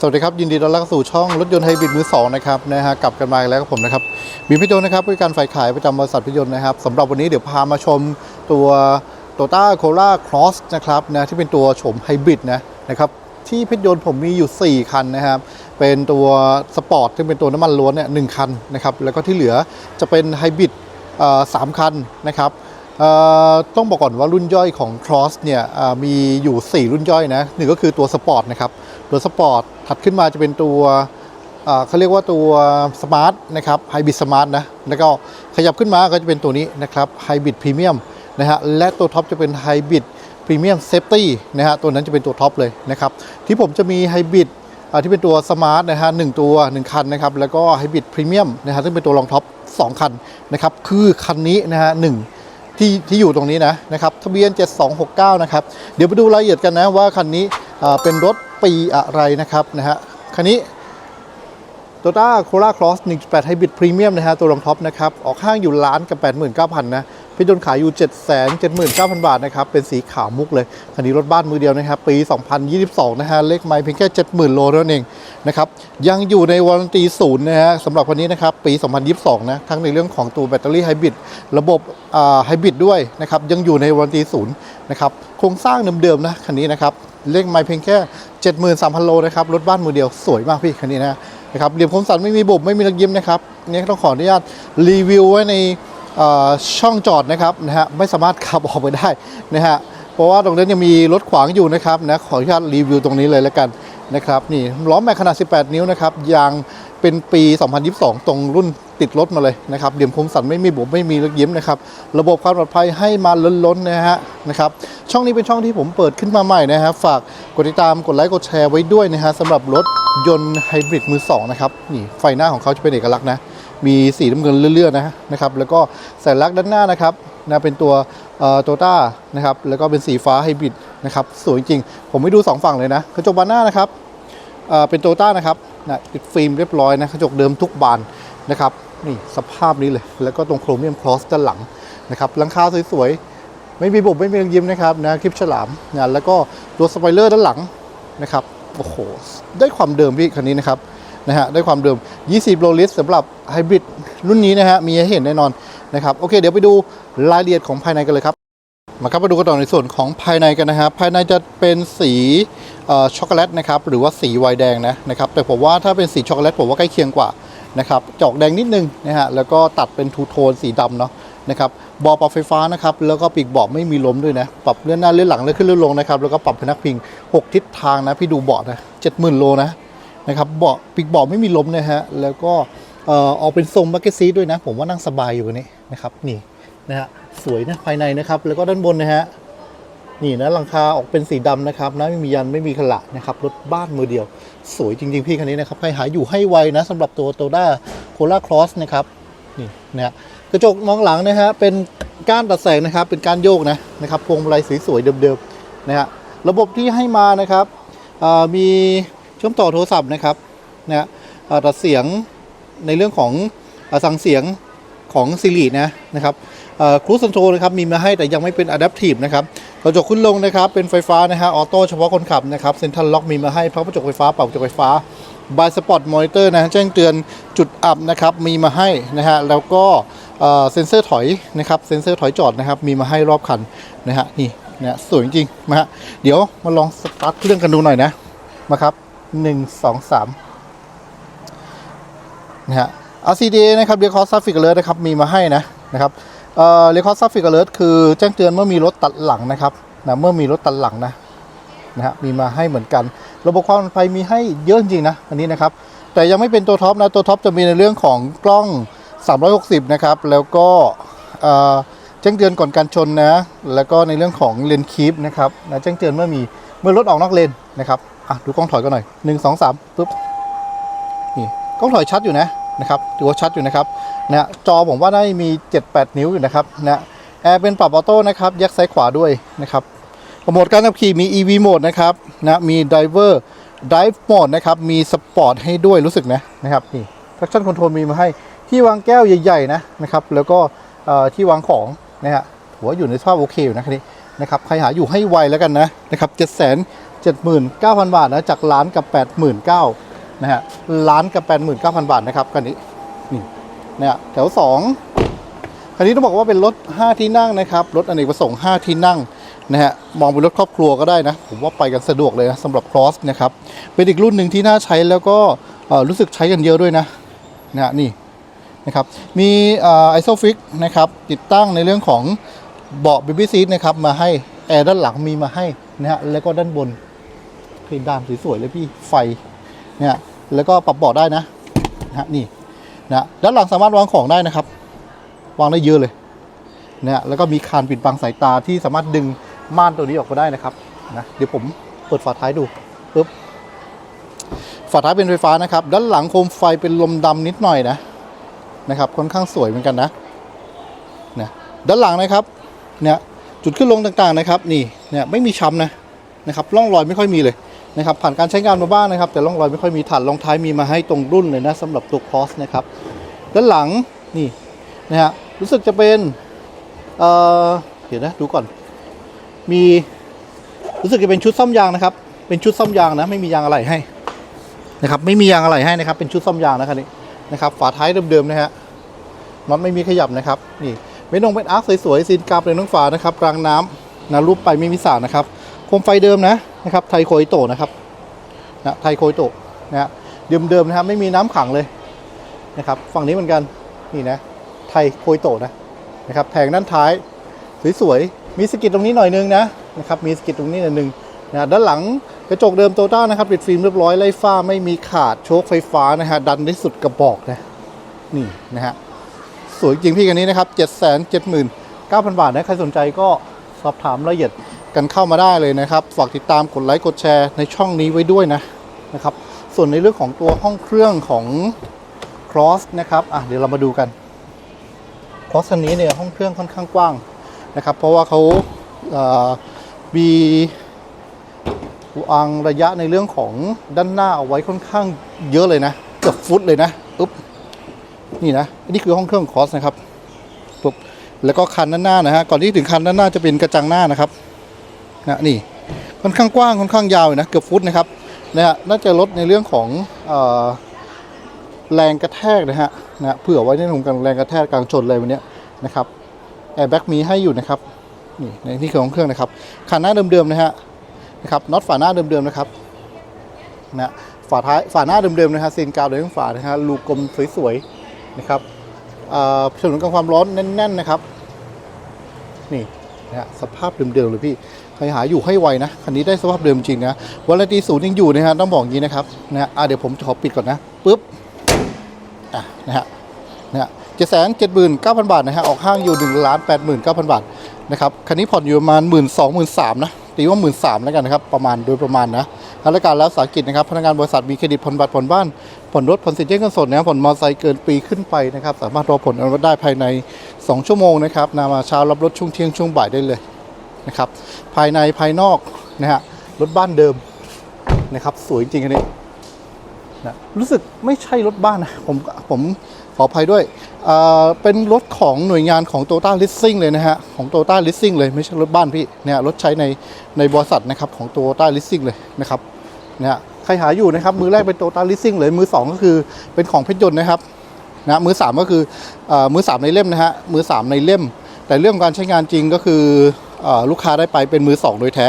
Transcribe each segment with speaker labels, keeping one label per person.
Speaker 1: สวัสดีครับ ยินดีต้อนรับสู่ช่องรถยนต์ไฮบริดมือสองนะครับนะฮะกลับกันมาอีกแล้วกับผมนะครับบีพิจนนะครับบริการฝ่ายขายประจำบริษัทพิจนนะครับสำหรับวันนี้เดี๋ยวพามาชมตัว t o y o t a Corolla Cross นะครับนะที่เป็นตัวโฉมไฮบริดนะนะครับที่พิจนผมมีอยู่ 4 คันนะครับเป็นตัวสปอร์ตที่เป็นตัวน้ำมันล้วนเนี่ยหนึ่งคันนะครับแล้วก็ที่เหลือจะเป็นไฮบริดอ่อสามคันนะครับอ่อต้องบอกก่อนว่ารุ่นย่อยของ Cross เนี่ยอ่อมีอยู่ 4 รุ่นย่อยนะหนึ่งก็คือตัวสปอร์ตนะครับ ตัวสปอร์ตถัดขึ้นมาจะเป็นตัวเขาเรียกว่าตัวสมาร์ทนะครับไฮบริดสมาร์ทนะแล้วก็ขยับขึ้นมาก็จะเป็นตัวนี้นะครับไฮบริดพรีเมียมนะฮะและตัวท็อปจะเป็นไฮบริดพรีเมียมเซฟตี้นะฮะตัวนั้นจะเป็นตัวท็อปเลยนะครับที่ผมจะมีไฮบริดที่เป็นตัวสมาร์ทนะฮะหนึ่งตัว 1 คันนะครับแล้วก็ไฮบริดพรีเมียมนะฮะซึ่งเป็นตัวรองท็อป2 คันนะครับคือคันนี้นะฮะหนึ่งที่ที่อยู่ตรงนี้นะนะครับทะเบียน 7269 นะครับ เดี๋ยวไปดูรายละเอียดกันนะว่าคันนี้เป็นรถ ปีอะไรนะครับนะฮะคันนี้โตต้าโคราครอส1.8ไฮบริดพรีเมียมนะฮะตัวรองท็อปนะครับ ออกห้างอยู่ล้านกับ 89,000 นะพี่ยนต์ขายอยู่ 779,000 บาทนะครับ เป็นสีขาวมุกเลย คันนี้รถบ้านมือเดียวนะครับ ปี 2022 นะฮะ เลขไมล์เพียงแค่ 70,000 โลเท่านั้นเองนะครับ ยังอยู่ในวารันตีศูนย์นะฮะสำหรับคันนี้นะครับ ปี 2022 นะ ทั้งในเรื่องของตัวแบตเตอรี่ไฮบริด ระบบไฮบริดด้วยนะครับ ยังอยู่ในวารันตีศูนย์นะครับ โครงสร้างเดิมๆนะ คันนี้นะครับ เลขไมล์เพียงแค่ 73,000 โลนะครับ รถบ้านมือเดียวสวยมากพี่คันนี้นะนะครับเหลี่ยมคมสันไม่มีบุบไม่มีระยิ้มนะครับเนี่ยต้องขออนุญาตรีวิวไว้ในช่องจอดนะครับนะฮะไม่สามารถขับออกไปได้นะฮะเพราะว่าตรงนั้นยังมีรถขวางอยู่นะครับนะขออนุญาตรีวิวตรงนี้เลยแล้วกันนะครับนี่ล้อแม็กขนาด 18 นิ้วนะครับยางเป็นปี 2022 ตรงรุ่นติดรถมาเลยนะครับเหลี่ยมคมสันไม่มีบุบไม่มีระยิ้มนะครับ ระบบความปลอดภัยให้มาล้นๆนะฮะนะครับ ช่องนี้เป็นช่องที่ผมเปิดขึ้นมาใหม่นะฮะฝากกดติดตามกดไลค์กดแชร์ไว้ด้วยนะฮะสำหรับรถยนต์ไฮบริดมือสองนะครับนี่ไฟหน้าของเขาจะเป็นเอกลักษณ์นะ มีสีน้ำเงินเลื่อนๆนะนะครับแล้วก็สัญลักษณ์ด้านหน้านะครับนะเป็นตัวโตต้านะครับแล้วก็เป็นสีฟ้าไฮบริดนะครับสวยจริงๆผมไม่ดู 2 ฝั่งเลยนะกระจกบานหน้านะครับเอ่อเป็นโตต้านะครับนะติดฟิล์มเรียบร้อยนะกระจกเดิมทุกบานนะครับนี่สภาพนี้เลย แล้วก็ตรงโครเมียมคลอสด้านหลังนะครับหลังคาสวยๆ ไม่มีบุบไม่มีรอยยิ้มนะครับนะคลิปฉลามนะแล้วก็ตัวสปอยเลอร์ด้านหลังนะครับโอ้โหได้ความเดิมพี่คันนี้นะครับนะฮะได้ความเดิม 20 โลลิตรสำหรับไฮบริดรุ่นนี้นะฮะมีให้เห็นแน่นอนนะครับโอเค เดี๋ยวไปดูรายละเอียดของภายในกันเลยครับ มาครับมาดูกันต่อในส่วนของภายในกันนะครับภายในจะเป็นสีช็อกโกแลตนะครับหรือว่าสีไวน์แดงนะนะครับแต่ผมว่าถ้าเป็นสีช็อกโกแลตผมว่าใกล้เคียงกว่านะครับจอกแดงนิดนึงนะฮะแล้วก็ตัดเป็นทูโทนสีดำเนาะ นะครับบาะปรับไฟฟ้านะครับแล้วก็ปีกเบาะไม่มีล้มด้วยนะปรับเลื่อนหน้าเลื่อนหลังเลื่อนขึ้นเลื่อนลงนะครับแล้วก็ปรับพนักพิง 6 ทิศทางนะพี่ดูเบาะนะ70,000โลนะนะครับเบาะปีกเบาะไม่มีล้มนะฮะแล้วก็เอ่อออกเป็นทรงบักเก็ตซีด้วยนะ ผมว่านั่งสบายอยู่อันนี้นะครับนี่นะฮะสวยนะภายในนะครับแล้วก็ด้านบนนะฮะนี่นะหลังคาออกเป็นสีดำนะครับนะไม่มียันไม่มีขละนะครับรถบ้านมือเดียว สวยจริง ๆ พี่คันนี้นะครับใครหาอยู่ให้ไวนะสำหรับตัวโตด้าโค l าครอสนะครับนี่นะฮะ กระจกมองหลังนะฮะเป็นก้านตัดแสงนะครับ เป็นกานโยกนะนะครับพวงมาลัยสวยๆเดิมๆนะฮะระบบที่ให้มานะครับมีเชื่อมต่อโทรศัพท์นะครับนะตัดเสียงในเรื่องของอสั่งเสียงของซิรินะนะครับครู i คอนโทรนะครับมีมาให้แต่ยังไม่เป็น Adaptive นะครับกระจกขึ้นลงนะครับเป็นไฟฟ้านะฮะออโต้เฉพาะคนขับนะครับเซ็นทรัลล็อกมีมาให้พร้อมกระจกไฟฟ้าเป่ากระจกไฟฟ้าบายสปอตมอนิเตอร์นะแจ้งเตือนจุดอับนะครับมีมาให้นะฮะแล้วก็ เซ็นเซอร์ถอยนะครับเซ็นเซอร์ถอยจอดนะครับ มีมาให้รอบคันนะฮะนี่นะสวยจริงๆนะฮะเดี๋ยวมาลองสตาร์ทเครื่องกันดูหน่อยนะมาครับหนึ่งสองสามนะฮะ RCD นะครับเรียกคอร์สซัฟฟิกเลอร์นะครับมีมาให้นะนะครับเอ่อเรคคอร์ดซัฟฟิกเลิร์คือแจ้งเตือนเมื่อมีรถตัดหลังนะครับนะเมื่อมีรถตัดหลังนะนะฮะมีมาให้เหมือนกัน ระบบความปลอดภัยมีให้เยอะจริงๆนะอันนี้นะครับแต่ยังไม่เป็นตัวท็อปนะตัวท็อปจะมีในเรื่องของกล้อง 360 นะครับ แล้วก็แจ้งเตือนก่อนการชนนะ แล้วก็ในเรื่องของเลนคีปนะครับนะแจ้งเตือนเมื่อมีเมื่อรถออกนอกเลนนะครับอะดูกล้องถอยกันหน่อยหนึ่งสองสามปุ๊บนี่กล้องถอยชัดอยู่นะนะครับถือว่าชัดอยู่นะครับนะจอผมว่าได้มี 7-8 นิ้วอยู่นะครับนะแอร์เป็นปรับออโต้นะครับแยกซ้ายขวาด้วยนะครับโหมดการขับขี่มี EV โหมดนะครับนะมี Driver Drive Mode นะครับมีสปอร์ตให้ด้วยรู้สึกนะนะครับนี่ Traction Control มีมาให้ ที่วางแก้วใหญ่ๆนะนะครับ แล้วก็ที่วางของนะฮะหัวาอยู่ในสภาพโอเคอยู่นะคันนี้นะครับใครหาอยู่ให้ไวแล้วกันนะนะครับ7 9 79,000บาทนะจากล้านกับ89,000นะฮะล้านกับ89,000บาทนะครับคันนี้นี่นะฮะแถว2คันนี้ต้องบอกว่าเป็นรถ5ที่นั่งนะครับรถอเนกประสงค์5ที่นั่งนะฮะมองเป็นรถครอบครัวก็ได้นะ ผมว่าไปกันสะดวกเลยนะสำหรับ Cross นะครับเป็นอีกรุ่นหนึ่งที่น่าใช้แล้วก็รู้สึกใช้กันเยอะด้วยนะนะฮะนี่ นะครับมีไอโซฟิกนะครับติดตั้งในเรื่องของเบาะ Baby Seat นะครับมาให้แอร์ด้านหลังมีมาให้นะฮะแล้วก็ด้านบนเพดานสวยๆเลยพี่ไฟเนี่ยแล้วก็ปรับเบาะได้นะนะนี่นะด้านหลังสามารถวางของได้นะครับ วางได้เยอะเลยเนี่ยแล้วก็มีคานปิดบังสายตาที่สามารถดึงม่านตัวนี้ออกมาได้นะครับนะเดี๋ยวผมเปิดฝาท้ายดูปึ๊บฝาท้ายเป็นไฟฟ้านะครับ ด้านหลังโคมไฟเป็นลมดำนิดหน่อยนะ นะครับค่อนข้างสวยเหมือนกันนะเนี่ยด้านหลังนะครับเนี่ยจุดขึ้นลงต่างๆนะครับนี่เนี่ยไม่มีช้ำนะนะครับร่องรอยไม่ค่อยมีเลยนะครับผ่านการใช้งานมาบ้างนะครับ แต่ร่องรอยไม่ค่อยมีฐานรองท้ายมีมาให้ตรงรุ่นเลยนะสำหรับตัวคอสนะครับด้านหลังนี่นะฮะรู้สึกจะเป็นเอ่อเดี๋ยวนะดูก่อน มีรู้สึกจะเป็นชุดซ่อมยางนะครับ เป็นชุดซ่อมยางนะไม่มียางอะไหล่ให้นะครับไม่มียางอะไหล่ให้นะครับเป็นชุดซ่อมยางนะครับนี่ นะครับฝาท้ายเดิมๆนะฮะน็อตไม่มีขยับนะครับนี่เป็นองเป็นอาร์คสวยๆซีนกราบเลยน้องฝานะครับกลางน้ำนะรูปไปไม่มีสารนะครับโคมไฟเดิมนะนะครับไทโคยโตะนะครับนะไทโคยโตะนะฮะเดิมๆนะครับไม่มีน้ำขังเลยนะครับฝั่งนี้เหมือนกันนี่นะไทยโคยโตะนะนะครับแผงด้านท้ายสวยๆมีสกิดตรงนี้หน่อยนึงนะนะครับมีสกิดตรงนี้หน่อยนึงนะด้านหลัง กระจกเดิมโตต้านะครับปิดฟิล์มเรียบร้อยไล่ฟ้าไม่มีขาดโชคไฟฟ้านะฮะดันได้สุดกระบอกนะนี่นะฮะสวยจริงพี่กันนี้นะครับ 7 7 9 0 0 0 บาทนะใครสนใจก็สอบถามรายละเอียดกันเข้ามาได้เลยนะครับ ฝากติดตามกดไลค์กดแชร์ในช่องนี้ไว้ด้วยนะนะครับ ส่วนในเรื่องของตัวห้องเครื่องของ Cross นะครับอะเดี๋ยวเรามาดูกันเพราะคันนี้เนี่ยห้องเครื่องค่อนข้างกว้างนะครับ เพราะว่าเขาเอ่อมี วางระยะในเรื่องของด้านหน้าเอาไว้ค่อนข้างเยอะเลยนะ เกือบฟุตเลยนะปุ๊บนี่นะนี่คือห้องเครื่องคอสนะครับปุ๊บแล้วก็คันด้านหน้านะฮะก่อนที่ถึงคันด้านหน้าจะเป็นกระจังหน้านะครับนะนี่ค่อนข้างกว้างค่อนข้างยาวเลยนะเกือบฟุตนะครับนะฮะน่าจะลดในเรื่องของออแรงกระแทกนะฮะนะเผื่อไว้ในถุงกันแรงกระแทกกลางชนเลยวันนี้นะครับแอร์แบ็กมีให้อยู่นะครับนี่ในนี่คือของเครื่องนะครับคันหน้าเดิมๆนะฮะ นะครับน็อตฝาหน้าเดิมๆนะครับนะฝาท้ายฝาหน้าเดิมๆนะฮะซีนกาวโดยทั้งฝานะฮะลูกกลมสวยๆนะครับฉนวนกันความร้อนแน่น ๆนะครับ นี่นะสภาพเดิมๆเลยพี่ใครหาอยู่ให้ไวนะคันนี้ได้สภาพเดิมจริงนะวารันตีศูนย์ยังอยู่นะฮะต้องบอกงี้นะครับนะฮะอะเดี๋ยวผมขอปิดก่อนนะปุ๊บอะนะฮะนะฮะเจ็ดแสนเจ็ดหมื่นเก้าพันบาทนะฮะออกห้างอยู่หนึ่งล้านแปดหมื่นเก้าพันบาทนะครับคันนี้ผ่อนอยู่ประมาณหมื่นสองหมื่นสามนะ ตีว่าหมื่นสามแล้วกันนะครับประมาณโดยประมาณนะทางราชการแล้วสากิจนะครับพนักงานบริษัทมีเครดิตผ่อนบัตรผ่อนบ้านผ่อนรถผ่อนสินเชื่อเงินสดนะผ่อนมอเตอร์ไซค์เกินปีขึ้นไปนะครับสามารถรอผลอนุมัติได้ภายใน 2 ชั่วโมงนะครับนำมาเช้ารับรถช่วงเที่ยงช่วงบ่ายได้เลยนะครับภายในภายนอกนะฮะรถบ้านเดิมนะครับสวยจริงอันนี้ นะรู้สึกไม่ใช่รถบ้านนะผมผมขออภัยด้วยเเป็นรถของหน่วยงานของ t o ต้าลิสซิ่งเลยนะฮะ ของ t o ต้าลิสซิ่งเลยไม่ใช่รถบ้านพี่เนี่ยรถใช้ในในบริษัทนะครับของ t o ต้าลิสซิ่งเลยนะครับเนี่ยใครหาอยู่นะครับมือแรกเป็น t o ต้าลิสซิ่งเลยมือสองก็คือเป็นของเพชรยนต์นะครับนะมือสามก็คืออมือสามในเล่มนะฮะมือสามในเล่ม แต่เรื่องการใช้งานจริงก็คืออลูกค้าได้ไปเป็นมือสองโดยแท้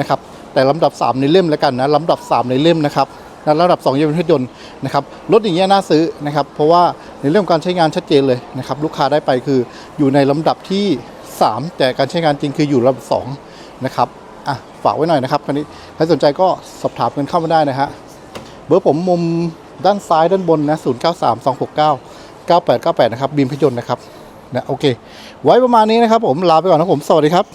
Speaker 1: นะครับแต่ลำดับ 3 ในเล่มแล้วกันนะลำดับ 3 ในเล่มนะครับ นะระดับ2ยังเป็นรถยนต์นะครับรถอย่างเงี้ยน่าซื้อนะครับเพราะว่าในเรื่องการใช้งานชัดเจนเลยนะครับลูกค้าได้ไปคืออยู่ในลำดับที่ 3 แต่การใช้งานจริงคืออยู่ลำดับ2นะครับอะฝากไว้หน่อยนะครับคันนี้ใครสนใจก็สอบถามกันเข้ามาได้นะฮะเบอร์ผมมุมด้านซ้ายด้านบนนะ0 9 3 2 6 9 9 8 9 8 นะครับบีมพยนต์นะครับนะโอเค ไว้ประมาณนี้นะครับผมลาไปก่อนนะผม สวัสดีครับ